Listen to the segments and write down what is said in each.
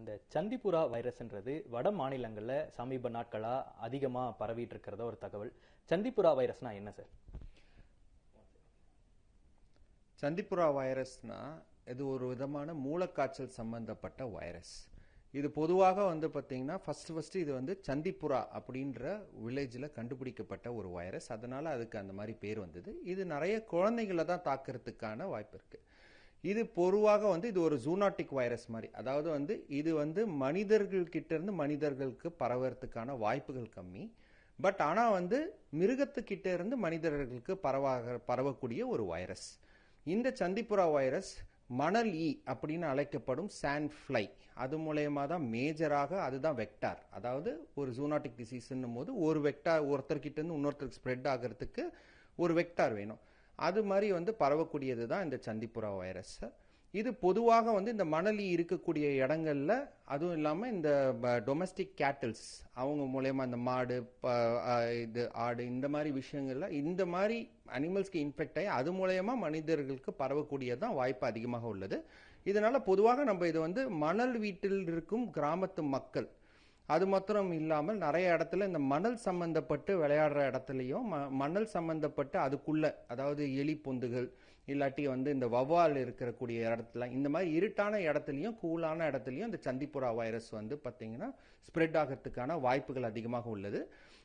இந்த சந்திப்புரா வைரஸ்ன்றது வட மாநிலங்களில் சமீப நாட்களாக அதிகமாக பரவிட்டு இருக்கிறத ஒரு தகவல். சந்திப்புரா வைரஸ்னா என்ன சார்? சந்திப்புரா வைரஸ்னா இது ஒரு விதமான மூலக்காய்ச்சல் சம்பந்தப்பட்ட வைரஸ். இது பொதுவாக வந்து பார்த்தீங்கன்னா ஃபர்ஸ்ட் ஃபர்ஸ்ட் இது வந்து சந்திப்புரா அப்படின்ற வில்லேஜில் கண்டுபிடிக்கப்பட்ட ஒரு வைரஸ். அதனால அதுக்கு அந்த மாதிரி பேர் வந்தது. இது நிறைய குழந்தைகளை தான் தாக்குறதுக்கான வாய்ப்பு இருக்குது இது பொதுவாக வந்து இது ஒரு ஜூனாட்டிக் வைரஸ் மாதிரி. அதாவது வந்து இது வந்து மனிதர்கள் கிட்ட இருந்து மனிதர்களுக்கு பரவறதுக்கான வாய்ப்புகள் கம்மி. பட் ஆனால் வந்து மிருகத்துக்கிட்ட இருந்து மனிதர்களுக்கு பரவாக பரவக்கூடிய ஒரு வைரஸ் இந்த சந்திப்புரா வைரஸ் மணல் ஈ அப்படின்னு அழைக்கப்படும் சாண்ட் ஃப்ளை அது மூலயமா தான் மேஜராக அதுதான் வெக்டார் அதாவது ஒரு ஜூனாட்டிக் டிசீஸ்ன்னும் போது ஒரு வெக்டார் ஒருத்தர்கிட்ட இருந்து இன்னொருத்தருக்கு ஸ்ப்ரெட் ஆகிறதுக்கு ஒரு வெக்டார் வேணும். அது மாதிரி வந்து பரவக்கூடியது தான் இந்த சந்திப்புரா வைரஸ். இது பொதுவாக வந்து இந்த மணலி இருக்கக்கூடிய இடங்கள்ல அதுவும் இல்லாமல் இந்த டொமஸ்டிக் கேட்டில்ஸ் அவங்க மூலயமா இந்த மாடு ப- இது ஆடு இந்த மாதிரி விஷயங்கள்ல இந்த மாதிரி அனிமல்ஸ்க்கு இன்ஃபெக்ட் ஆகி அது மூலயமா மனிதர்களுக்கு பரவக்கூடியதான் வாய்ப்பு அதிகமாக உள்ளது. இதனால பொதுவாக நம்ம இது வந்து மணல் வீட்டில் இருக்கும் கிராமத்து மக்கள் அது மாத்திரம் இல்லாமல் நிறைய இடத்துல இந்த மணல் சம்பந்தப்பட்டு விளையாடுற இடத்துலையும் ம- மணல் சம்பந்தப்பட்டு அதுக்குள்ள அதாவது எலி பொந்துகள் இல்லாட்டி வந்து இந்த வவ்வால் இருக்கக்கூடிய இடத்துல இந்த மாதிரி இருட்டான இடத்துலையும் கூலான இடத்துலையும் இந்த சந்திப்புரா வைரஸ் வந்து பார்த்தீங்கன்னா ஸ்ப்ரெட் ஆகிறதுக்கான வாய்ப்புகள் அதிகமாக உள்ளது.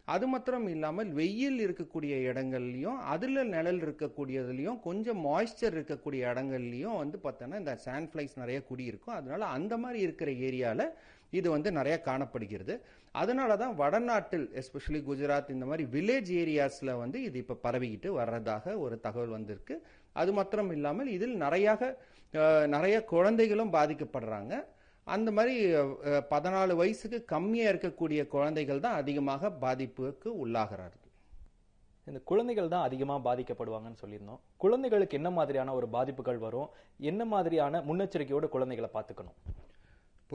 அது மாத்திரம் இல்லாமல் வெயில் இருக்கக்கூடிய இடங்கள்லையும் அதில் நிழல் இருக்கக்கூடியதுலையும் கொஞ்சம் மாய்ஸ்சர் இருக்கக்கூடிய இடங்கள்லையும் வந்து பார்த்தோன்னா இந்த சாண்ட் ஃப்ளைஸ் நிறைய குடியிருக்கும். அதனால அந்த மாதிரி இருக்கிற ஏரியாவில் இது வந்து நிறைய காணப்படுகிறது. அதனால தான் வடநாட்டில் எஸ்பெஷலி குஜராத் இந்த மாதிரி வில்லேஜ் ஏரியாஸில் வந்து இது இப்போ பரவிக்கிட்டு வர்றதாக ஒரு தகவல் வந்திருக்கு. அது மாத்திரம் இல்லாமல் இதில் நிறையாக நிறைய குழந்தைகளும் பாதிக்கப்படுறாங்க. அந்த மாதிரி பதினாலு வயசுக்கு கம்மியாக இருக்கக்கூடிய குழந்தைகள் தான் அதிகமாக பாதிப்புக்கு உள்ளாகிறார்கள். இந்த குழந்தைகள் தான் அதிகமாக பாதிக்கப்படுவாங்கன்னு சொல்லியிருந்தோம். குழந்தைகளுக்கு என்ன மாதிரியான ஒரு பாதிப்புகள் வரும்? என்ன மாதிரியான முன்னெச்சரிக்கையோட குழந்தைகளை பார்த்துக்கணும்?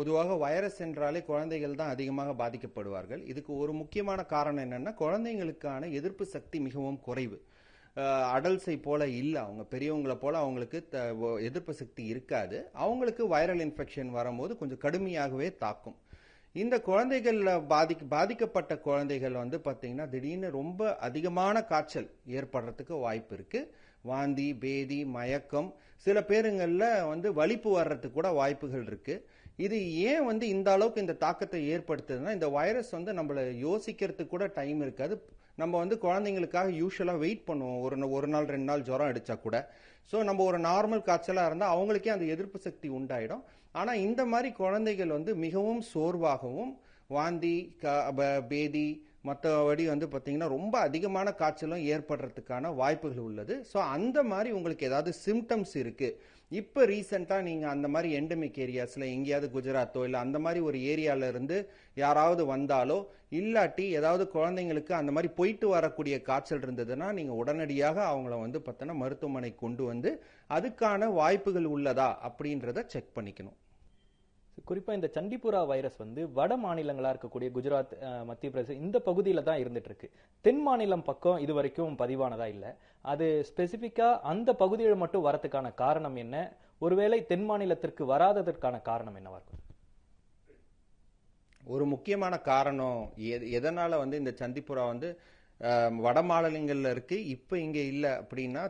பொதுவாக வைரஸ் என்றாலே குழந்தைகள் தான் அதிகமாக பாதிக்கப்படுவார்கள். இதுக்கு ஒரு முக்கியமான காரணம் என்னன்னா குழந்தைங்களுக்கான எதிர்ப்பு சக்தி மிகவும் குறைவு. அடல்ஸை போல இல்லை. அவங்க பெரியவங்களை போல அவங்களுக்கு த- ஒ- எதிர்ப்பு சக்தி இருக்காது. அவங்களுக்கு வைரல் இன்ஃபெக்ஷன் வரும்போது கொஞ்சம் கடுமையாகவே தாக்கும். இந்த குழந்தைகள்ல பாதிக்க பாதிக்கப்பட்ட குழந்தைகள் வந்து பார்த்தீங்கன்னா திடீர்னு ரொம்ப அதிகமான காய்ச்சல் ஏற்படுறதுக்கு வாய்ப்பு இருக்கு. வாந்தி பேதி மயக்கம் சில பேருங்களில் வந்து வலிப்பு வர்றதுக்கு கூட வாய்ப்புகள் இருக்குது இது ஏன் வந்து இந்த அளவுக்கு இந்த தாக்கத்தை ஏற்படுத்துதுன்னா இந்த வைரஸ் வந்து நம்மளை யோசிக்கிறதுக்கு கூட டைம் இருக்காது. நம்ம வந்து குழந்தைங்களுக்காக யூஸ்வலாக வெயிட் பண்ணுவோம். ஒரு ஒரு நாள் ரெண்டு நாள் ஜுரம் அடிச்சா கூட. ஸோ நம்ம ஒரு நார்மல் காய்ச்சலாக இருந்தால் அவங்களுக்கே அந்த எதிர்ப்பு சக்தி உண்டாயிடும். ஆனால் இந்த மாதிரி குழந்தைகள் வந்து மிகவும் சோர்வாகவும் வாந்தி க- ப- பேதி மற்றபடி வந்து பார்த்தீங்கன்னா ரொம்ப அதிகமான காய்ச்சலும் ஏற்படுறதுக்கான வாய்ப்புகள் உள்ளது. ஸோ அந்த மாதிரி உங்களுக்கு ஏதாவது சிம்டம்ஸ் இருக்குது இப்போ ரீசெண்டாக நீங்கள் அந்த மாதிரி எண்டமிக் ஏரியாஸில் எங்கேயாவது குஜராத்தோ இல்லை அந்த மாதிரி ஒரு ஏரியால இருந்து யாராவது வந்தாலோ இல்லாட்டி ஏதாவது குழந்தைங்களுக்கு அந்த மாதிரி போயிட்டு வரக்கூடிய காய்ச்சல் இருந்ததுன்னா நீங்கள் உடனடியாக அவங்கள வந்து பார்த்தோன்னா மருத்துவமனை கொண்டு வந்து அதுக்கான வாய்ப்புகள் உள்ளதா அப்படின்றத செக் பண்ணிக்கணும். குறிப்பா இந்த சண்டிபுரா வைரஸ் வந்து வட மாநிலங்களா இருக்கக்கூடிய குஜராத் மத்திய பிரதேசம் இந்த பகுதியில தான் இருந்துட்டு இருக்கு தென் மாநிலம் பக்கம் இது வரைக்கும் பதிவானதா இல்ல. அது ஸ்பெசிபிக்கா அந்த பகுதியில் மட்டும் வரதுக்கான காரணம் என்ன? ஒருவேளை தென் மாநிலத்திற்கு வராததற்கான காரணம் என்னவா இருக்கும்? ஒரு முக்கியமான காரணம் எதனால வந்து இந்த சந்திப்புரா வந்து வட மாநிலங்கள்ல இருக்கு. இப்போ இங்கே இல்லை அப்படின்னா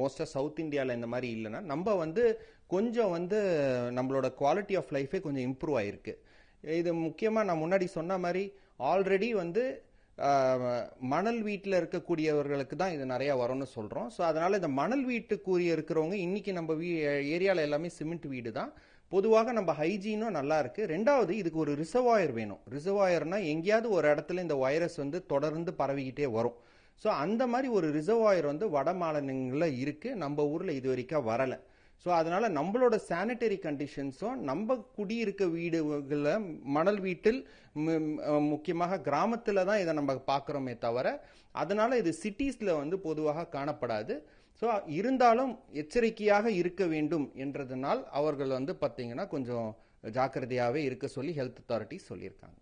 மோஸ்ட்டாக சவுத் இந்தியாவில் இந்த மாதிரி இல்லைன்னா நம்ம வந்து கொஞ்சம் வந்து நம்மளோட குவாலிட்டி ஆஃப் லைஃபே கொஞ்சம் இம்ப்ரூவ் ஆயிருக்கு. இது முக்கியமாக நான் முன்னாடி சொன்ன மாதிரி ஆல்ரெடி வந்து மணல் வீட்டில் இருக்கக்கூடியவர்களுக்கு தான் இது நிறையா வரும்னு சொல்கிறோம் ஸோ அதனால் இந்த மணல் வீட்டுக்குரிய இருக்கிறவங்க இன்றைக்கி நம்ம வீ ஏரியாவில் எல்லாமே சிமெண்ட் வீடு தான் பொதுவாக நம்ம ஹைஜீனும் நல்லா இருக்கு. ரெண்டாவது இதுக்கு ஒரு ரிசர்வாயர் வேணும். ரிசர்வாயர்னா எங்கேயாவது ஒரு இடத்துல இந்த வைரஸ் வந்து தொடர்ந்து பரவிக்கிட்டே வரும். ஸோ அந்த மாதிரி ஒரு ரிசர்வாயர் வந்து வட மாநிலங்களில் இருக்கு. நம்ம ஊர்ல இது வரைக்கும் வரல. ஸோ அதனால நம்மளோட சானிட்டரி கண்டிஷன்ஸும் நம்ம குடியிருக்க வீடுகளில் மணல் வீட்டில் முக்கியமாக கிராமத்தில் தான் இதை நம்ம பார்க்குறோமே தவிர அதனால இது சிட்டிஸில் வந்து பொதுவாக காணப்படாது. ஸோ இருந்தாலும் எச்சரிக்கையாக இருக்க வேண்டும் என்றதனால் அவர்கள் வந்து பார்த்தீங்கன்னா கொஞ்சம் ஜாக்கிரதையாகவே இருக்க சொல்லி ஹெல்த் அத்தாரிட்டி சொல்லியிருக்காங்க.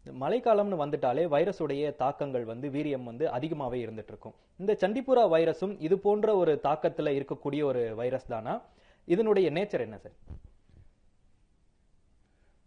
இந்த மழைக்காலம்னு வந்துட்டாலே வைரஸுடைய தாக்கங்கள் வந்து வீரியம் வந்து அதிகமாகவே இருந்துட்டு இருக்கும் இந்த சண்டிபுரா வைரஸும் இது போன்ற ஒரு தாக்கத்தில் இருக்கக்கூடிய ஒரு வைரஸ் தானா? இதனுடைய நேச்சர் என்ன சார்?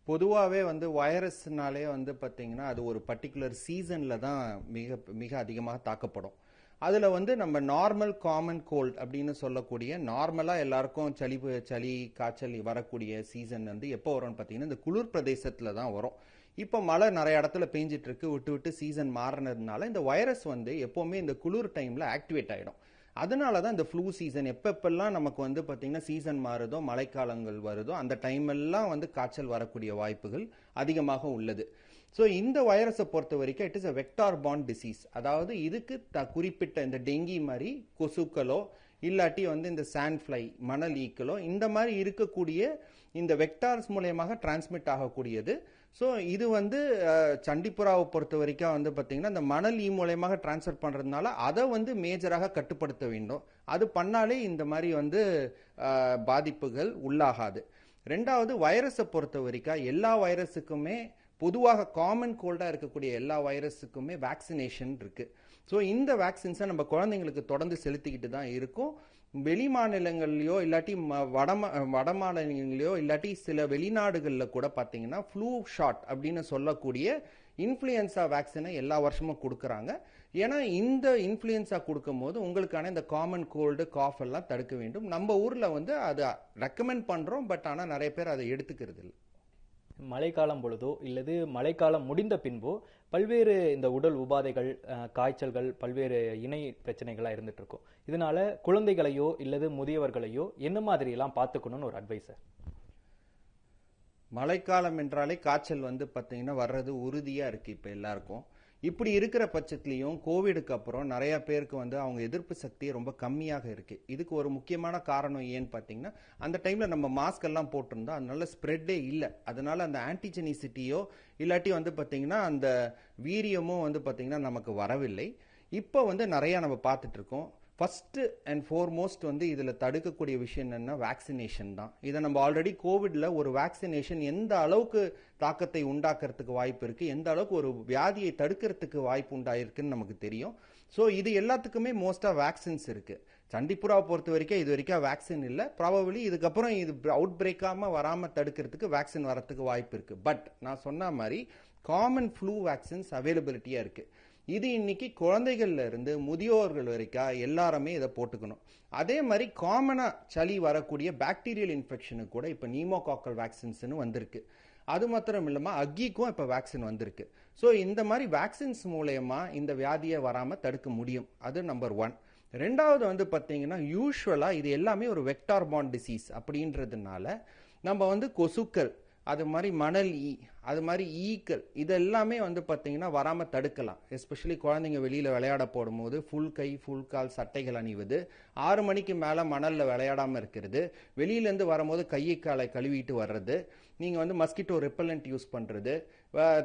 பொதுவாகவே வந்து வைரஸ்னாலே வந்து பார்த்தீங்கன்னா அது ஒரு பர்டிகுலர் சீசனில் தான் மிக மிக அதிகமாக தாக்கப்படும். அதில் வந்து நம்ம நார்மல் காமன் கோல்ட் அப்படின்னு சொல்லக்கூடிய நார்மலாக எல்லாருக்கும் சளி சளி காய்ச்சல் வரக்கூடிய சீசன் வந்து எப்போ வரும்னு பார்த்தீங்கன்னா இந்த குளிர் பிரதேசத்தில் தான் வரும். இப்போ மழை நிறைய இடத்துல பெஞ்சிட்டு இருக்கு விட்டு விட்டு சீசன் மாறினதுனால இந்த வைரஸ் வந்து எப்போவுமே இந்த குளிர் டைமில் ஆக்டிவேட் ஆகிடும் அதனால தான் இந்த ஃப்ளூ சீசன் எப்பப்பெல்லாம் நமக்கு வந்து பார்த்தீங்கன்னா சீசன் மாறுதோ மழைக்காலங்கள் வருதோ அந்த டைம் எல்லாம் வந்து காய்ச்சல் வரக்கூடிய வாய்ப்புகள் அதிகமாக உள்ளது. ஸோ இந்த வைரஸை பொறுத்த வரைக்கும் இட் இஸ் அ வெக்டார் பாண்ட் டிசீஸ் அதாவது இதுக்கு த குறிப்பிட்ட இந்த டெங்கி மாதிரி கொசுக்களோ இல்லாட்டி வந்து இந்த சாண்ட் ஃப்ளை மணல் ஈக்களோ இந்த மாதிரி இருக்கக்கூடிய இந்த வெக்டார்ஸ் மூலயமாக டிரான்ஸ்மிட் ஆகக்கூடியது. ஸோ இது வந்து சண்டிப்புறாவை பொறுத்த வரைக்கும் வந்து பார்த்தீங்கன்னா இந்த மணல் ஈ மூலயமாக டிரான்ஸ்ஃபர் பண்ணுறதுனால அதை வந்து மேஜராக கட்டுப்படுத்த வேண்டும். அது பண்ணாலே இந்த மாதிரி வந்து பாதிப்புகள் உள்ளாகாது. ரெண்டாவது வைரஸை பொறுத்த வரைக்கும் எல்லா வைரஸுக்குமே பொதுவாக காமன் கோல்டாக இருக்கக்கூடிய எல்லா வைரஸுக்குமே வேக்சினேஷன் இருக்குது ஸோ இந்த வேக்சின்ஸை நம்ம குழந்தைங்களுக்கு தொடர்ந்து செலுத்திக்கிட்டு தான் இருக்கும். வெளி மாநிலங்கள்லையோ இல்லாட்டி ம- வட மாநிலங்களையோ இல்லாட்டி சில வெளிநாடுகளில் கூட பார்த்தீங்கன்னா ஃப்ளூ ஷாட் அப்படின்னு சொல்லக்கூடிய இன்ஃப்ளூயன்ஸா வேக்சினை எல்லா வருஷமும் கொடுக்குறாங்க. ஏன்னா இந்த இன்ஃப்ளூயன்சா கொடுக்கும்போது உங்களுக்கான இந்த காமன் கோல்டு காஃப் எல்லாம் தடுக்க வேண்டும். நம்ம ஊரில் வந்து அதை ரெக்கமெண்ட் பண்ணுறோம் பட் ஆனால் நிறைய பேர் அதை எடுத்துக்கிறது இல்லை மழைக்காலம் பொழுதோ இல்லது மழைக்காலம் முடிந்த பின்போ பல்வேறு இந்த உடல் உபாதைகள் காய்ச்சல்கள் பல்வேறு இணை பிரச்சனைகளாக இருந்துட்டு இருக்கும் இதனால குழந்தைகளையோ இல்லது முதியவர்களையோ என்ன மாதிரி எல்லாம் பார்த்துக்கணும்னு ஒரு அட்வைஸ் மழைக்காலம் என்றாலே காய்ச்சல் வந்து பார்த்தீங்கன்னா வர்றது உறுதியாக இருக்குது இப்போ எல்லாருக்கும். இப்படி இருக்கிற பட்சத்துலையும் கோவிடுக்கு அப்புறம் நிறைய பேருக்கு வந்து அவங்க எதிர்ப்பு சக்தி ரொம்ப கம்மியாக இருக்கு. இதுக்கு ஒரு முக்கியமான காரணம் ஏன்னு பார்த்தீங்கன்னா அந்த டைமில் நம்ம மாஸ்க் எல்லாம் போட்டிருந்தோம் அதனால ஸ்ப்ரெட்டே இல்லை. அதனால அந்த ஆன்டிஜெனிசிட்டியோ இல்லாட்டி வந்து பார்த்தீங்கன்னா அந்த வீரியமும் வந்து பார்த்தீங்கன்னா நமக்கு வரவில்லை. இப்போ வந்து நிறையா நம்ம பார்த்துட்டு இருக்கோம். ஃபஸ்ட்டு அண்ட் ஃபோர்மோஸ்ட் வந்து இதில் தடுக்கக்கூடிய விஷயம் என்னென்னா வேக்சினேஷன் தான். இதை நம்ம ஆல்ரெடி கோவிடில் ஒரு வேக்சினேஷன் எந்த அளவுக்கு தாக்கத்தை உண்டாக்குறதுக்கு வாய்ப்பு இருக்குது எந்த அளவுக்கு ஒரு வியாதியை தடுக்கிறதுக்கு வாய்ப்பு உண்டாயிருக்குன்னு நமக்கு தெரியும். ஸோ இது எல்லாத்துக்குமே மோஸ்ட்டாக வேக்சின்ஸ் இருக்குது சண்டிப்புறாவை பொறுத்த வரைக்கும் இது வரைக்கும் வேக்சின் இல்லை. ப்ராபபிளி இதுக்கப்புறம் இது அவுட் பிரேக்காம வராமல் தடுக்கிறதுக்கு வேக்சின் வரத்துக்கு வாய்ப்பு இருக்குது பட் நான் சொன்ன மாதிரி காமன் ஃப்ளூ வேக்சின்ஸ் அவைலபிலிட்டியாக இருக்குது இது இன்னைக்கு குழந்தைகள்ல இருந்து முதியோர்கள் வரைக்கும் எல்லாருமே இதை போட்டுக்கணும். அதே மாதிரி காமனாக சளி வரக்கூடிய பாக்டீரியல் இன்ஃபெக்ஷனுக்கு கூட இப்போ நீமோகாக்கல் வேக்சின்ஸ்னு வந்திருக்கு. அது மாத்திரம் இல்லாமல் அக்கிக்கும் இப்போ வேக்சின் வந்திருக்கு. ஸோ இந்த மாதிரி வேக்சின்ஸ் மூலயமா இந்த வியாதியை வராமல் தடுக்க முடியும். அது நம்பர் ஒன் ரெண்டாவது வந்து பார்த்தீங்கன்னா யூஸ்வலாக இது எல்லாமே ஒரு வெக்டார் பாண்ட் டிசீஸ் அப்படின்றதுனால நம்ம வந்து கொசுக்கள் அது மாதிரி மணல் ஈ அது மாதிரி ஈக்கள் இது எல்லாமே வந்து பார்த்தீங்கன்னா வராமல் தடுக்கலாம். எஸ்பெஷலி குழந்தைங்க வெளியில் விளையாட போடும்போது ஃபுல் கை ஃபுல் கால் சட்டைகள் அணிவது. ஆறு மணிக்கு மேலே மணலில் விளையாடாமல் இருக்கிறது. வெளியிலேருந்து வரும்போது கையை காலை கழுவிட்டு வர்றது. நீங்கள் வந்து மஸ்கிட்டோ ரெப்பலண்ட் யூஸ் பண்ணுறது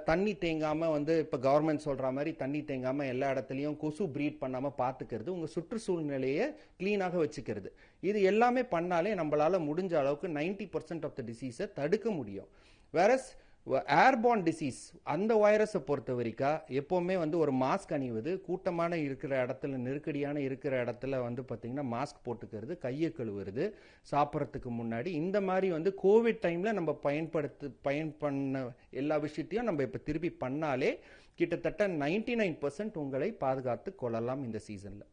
தண்ணி தேங்காமல் வந்து இப்போ கவர்மெண்ட் சொல்கிற மாதிரி தண்ணி தேங்காமல் எல்லா இடத்துலையும் கொசு ப்ரீட் பண்ணாமல் பார்த்துக்கிறது உங்கள் சுற்றுச்சூழ்நிலையை க்ளீனாக வச்சுக்கிறது. இது எல்லாமே பண்ணாலே நம்மளால் முடிஞ்ச அளவுக்கு 90% பர்சன்ட் ஆஃப் த டிசீஸை தடுக்க முடியும். வேறஸ் ஏர்பான் டிசீஸ் அந்த வைரஸை பொறுத்த வரைக்கும் எப்போவுமே வந்து ஒரு மாஸ்க் அணிவது கூட்டமான இருக்கிற இடத்துல நெருக்கடியான இருக்கிற இடத்துல வந்து பார்த்தீங்கன்னா மாஸ்க் போட்டுக்கிறது கையை கழுவுறது சாப்பிட்றதுக்கு முன்னாடி இந்த மாதிரி வந்து கோவிட் டைமில் நம்ம பயன்படுத்து பயன் பண்ண எல்லா விஷயத்தையும் நம்ம இப்போ திருப்பி பண்ணாலே கிட்டத்தட்ட நைன்டி நைன் பர்சன்ட் உங்களை பாதுகாத்து கொள்ளலாம் இந்த சீசனில்